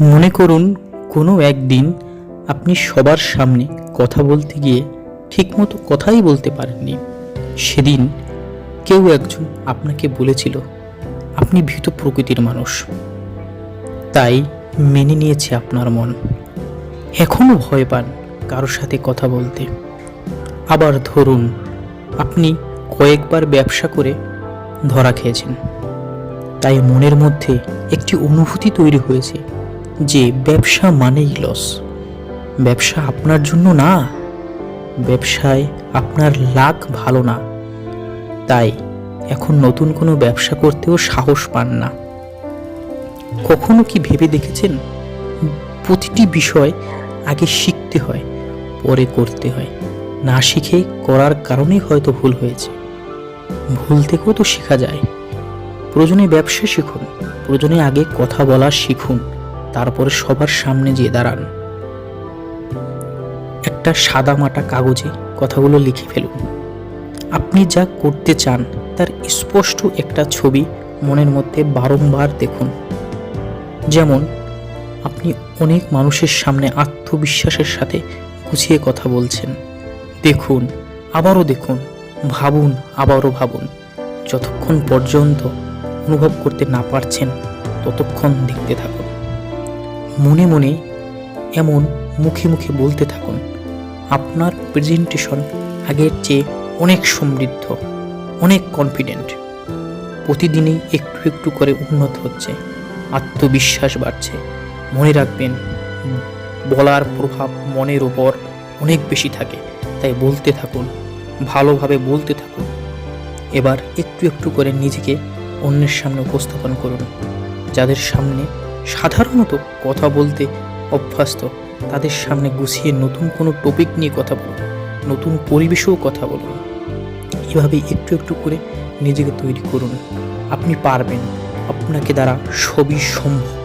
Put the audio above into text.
মনে করুন, কোনো একদিন আপনি সবার সামনে কথা বলতে গিয়ে ঠিকমতো কথাই বলতে পারেননি। সেদিন কেউ একজন আপনাকে বলেছিল, আপনি ভীত প্রকৃতির মানুষ। তাই মেনে নিয়েছে আপনার মন। এখনও ভয় পান কারোর সাথে কথা বলতে। আবার ধরুন, আপনি কয়েকবার ব্যবসা করে ধরা খেয়েছেন। তাই মনের মধ্যে একটি অনুভূতি তৈরি হয়েছে যে ব্যবসা মানেই লস ব্যবসা আপনার জন্য না, ব্যবসায় আপনার লাখ ভালো না। তাই এখন নতুন কোনো ব্যবসা করতেও সাহস পান না। কখনো কি ভেবে দেখেছেন? প্রতিটি বিষয় আগে শিখতে হয়, পরে করতে হয়। না শিখে করার কারণেই হয়তো ভুল হয়েছে। ভুল থেকেও তো শেখা যায়। প্রয়োজনে ব্যবসা শিখুন, প্রয়োজনে আগে কথা বলা শিখুন। তারপরে সবার সামনে যেয়ে দাঁড়ান। একটা সাদা মাটা কাগজে কথাগুলো লিখে ফেলুন। আপনি যা করতে চান, তার স্পষ্ট একটা ছবি মনের মধ্যে বারংবার দেখুন। যেমন, আপনি অনেক মানুষের সামনে আত্মবিশ্বাসের সাথে গুছিয়ে কথা বলছেন। দেখুন, আবারও দেখুন, ভাবুন, আবারও ভাবুন। যতক্ষণ পর্যন্ত অনুভব করতে না পারছেন, ততক্ষণ দেখতে থাকুন। মনে মনে এমন মুখে মুখে বলতে থাকুন, আপনার প্রেজেন্টেশন আগের চেয়ে অনেক সমৃদ্ধ, অনেক কনফিডেন্ট প্রতিদিনই একটু একটু করে উন্নত হচ্ছে, আত্মবিশ্বাস বাড়ছে। মনে রাখবেন, বলার প্রভাব মনের উপর অনেক বেশি থাকে, তাই বলতে থাকুন, ভালোভাবে বলতে থাকুন। এবার একটু একটু করে নিজেকে অন্যের সামনে উপস্থাপন করুন, যাদের সামনে সাধারণত কথা বলতে অভ্যস্ত, তাদের সামনে গুছিয়ে নতুন কোনো টপিক নিয়ে কথা বলো নতুন পরিবেশেও কথা বলুন। এভাবে একটু একটু করে নিজেকে তৈরি করুন। আপনি পারবেন, আপনাকে দ্বারা সবই সম্ভব